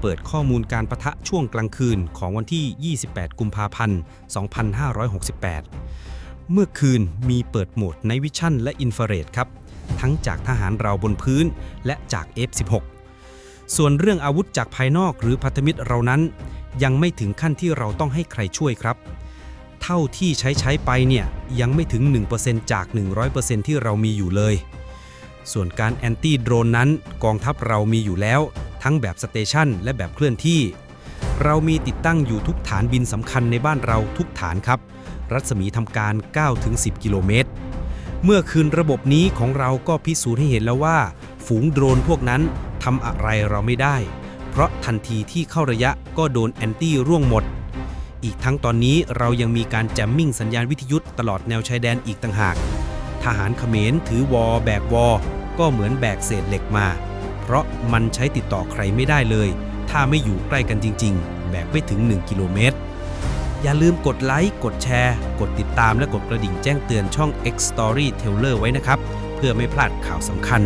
เปิดข้อมูลการประทะช่วงกลางคืนของวันที่ 28 กุมภาพันธ์ 2568 เมื่อคืนมีเปิดโหมดไนวิชั่นและอินฟราเรดครับ ทั้งจากทหารเราบนพื้นและจาก F16 ส่วนเรื่องอาวุธจากภายนอกหรือพันธมิตรเรานั้น ยังไม่ถึงขั้นที่เราต้องให้ใครช่วยครับ เท่าที่ใช้ใช้ไปเนี่ยยังไม่ถึง 1%จาก 100%ที่เรามีอยู่เลย ส่วนการแอนตี้โดรนนั้นกองทัพเรามีอยู่แล้ว ทั้งแบบสเตชันและแบบเคลื่อนที่ เรามีติดตั้งอยู่ทุกฐานบินสำคัญในบ้านเราทุกฐานครับ รัศมีทำการ 9-10 กิโลเมตร เมื่อคืนระบบนี้ของเราก็พิสูจน์ให้เห็นแล้วว่า ฝูงโดรนพวกนั้นทำอะไรเราไม่ได้ เพราะทันทีที่เข้าระยะก็โดนแอนตี้ร่วงหมด อีกทั้งตอนนี้เรายังมีการแจมมิ่งสัญญาณวิทยุตลอดแนวชายแดนอีกต่างหาก ทหารเขมรถือวอแบกวอก็เหมือนแบกเศษเหล็กมา เพราะมันใช้ติดต่อใครไม่ได้เลย ถ้าไม่อยู่ใกล้กันจริง ๆ แบกไม่ถึง 1 กิโลเมตร อย่าลืมกดไลค์ กดแชร์ กดติดตามและกดกระดิ่งแจ้งเตือนช่อง X Story Teller ไว้นะครับ เพื่อไม่พลาดข่าวสำคัญ